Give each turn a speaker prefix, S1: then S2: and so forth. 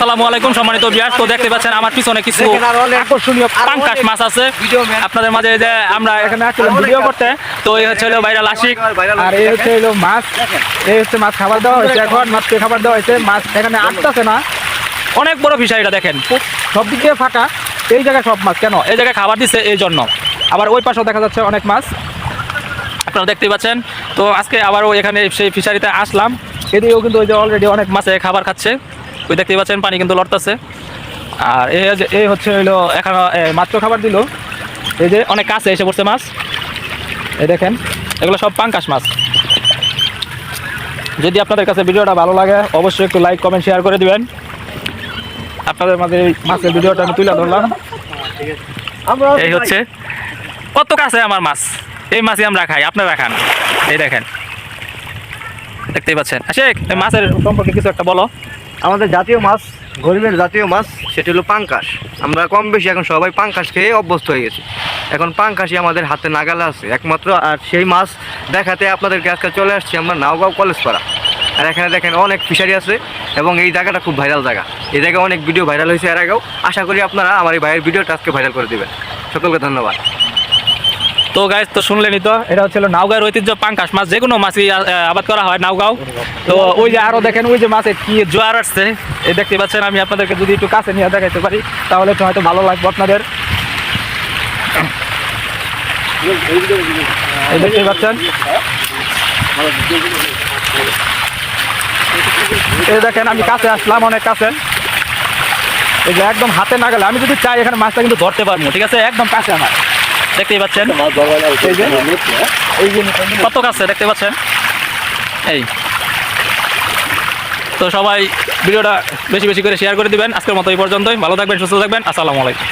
S1: আসসালামু আলাইকুম সম্মানিত বিয়ার তো দেখতে পাচ্ছেন আমার পিছনে কিছু
S2: অনেক আকর্ষণীয় আরও
S1: পাঙ্কাশ মাছ আছে। আপনাদের মাঝে যে আমরা এখানে আসছিলাম ভিডিও করতে। তো এই হচ্ছে হলো ভাইরাল আশিক।
S2: আর এই হচ্ছে হলো মাছ। এই হচ্ছে মাছ খাবার দেওয়া হয়েছে এখন। মাছকে খাবার দেওয়া হয়েছে। মাছ এখানে আটটাছে না।
S1: অনেক বড় ফিশারিটা দেখেন।
S2: সব দিক ফাঁকা। এই জায়গায় সব মাছ। কেন?
S1: এই জায়গায় খাবার দিচ্ছে এই জন্য। আবার ওই পাশেও দেখা যাচ্ছে অনেক মাছ। আপনারা দেখতে পাচ্ছেন। তো আজকে আবারও এখানে সেই ফিশারিতে আসলাম। এদিকেও কিন্তু ওই যে অলরেডি অনেক মাছে খাবার খাচ্ছে। ওই দেখতেই পাচ্ছেন পানি কিন্তু লড়তেছে। আর যে এই হচ্ছে হইল এখানে এ, মাত্র খাবার দিল। এই যে অনেক কাছে এসে পড়ছে মাছ। এই দেখেন এগুলো সব পাঙ্কাশ মাছ। যদি আপনাদের কাছে ভিডিওটা ভালো লাগে অবশ্যই একটু লাইক কমেন্ট শেয়ার করে দিবেন। আপনাদের মাঝে এই মাছের ভিডিওটা আমি তুলে ধরলাম। এই হচ্ছে কত কাছে আমার মাছ? এই মাছই আমরা খাই আপনারা খান। এই দেখেন। দেখতেই পাচ্ছেন। এই মাছের সম্পর্কে কিছু একটা বলো।
S3: আমাদের জাতীয় মাছ, গরিবের জাতীয় মাছ, সেটি হলো পাঙ্কাশ। আমরা কম বেশি এখন সবাই পাঙ্কাশ খেয়ে অভ্যস্ত হয়ে গেছি। এখন পাঙ্কাশই আমাদের হাতে নাগালে আছে, একমাত্র আর সেই মাছ দেখাতে আপনাদেরকে আজকে চলে আসছি আমরা নাওগাঁও কলেজ পাড়া। আর এখানে দেখেন অনেক ফিশারি আছে এবং এই জায়গাটা খুব ভাইরাল জায়গা। এই জায়গায় অনেক ভিডিও ভাইরাল হয়েছে এর আগেও। আশা করি আপনারা আমার এই ভাইয়ের ভিডিওটা আজকে ভাইরাল করে দেবেন। সকলকে ধন্যবাদ।
S1: তো গাইজ তো শুনলেনই তো, এটা হচ্ছে হলো নাওগাঁর ঐতিহ্য পাঙ্কাশ মাছ যে কোনো মাছই আবাদ করা হয় নাওগাঁও। তো ওই যে আরও দেখেন, ওই যে মাছে কি জোয়ার আসছে, এই দেখতে পাচ্ছেন, আমি আপনাদেরকে যদি একটু কাছে নিয়ে দেখাইতে পারি, তাহলে একটু হয়তো ভালো লাগবে আপনাদের। এই দেখতে পাচ্ছেন। এই দেখেন, আমি কাছে আসলাম, অনেক কাছে। এই যে একদম হাতে না গেলে, আমি যদি চাই এখানে মাছটা কিন্তু ধরতে পারব, ঠিক আছে? একদম কাছে আমার। দেখতেই পাচ্ছেন। কত কাছে দেখতে পাচ্ছেন? এই। তো সবাই ভিডিওটা বেশি বেশি করে শেয়ার করে দিবেন। আজকের মতো এই পর্যন্তই। ভালো থাকবেন, সুস্থ থাকবেন। আসসালামু আলাইকুম।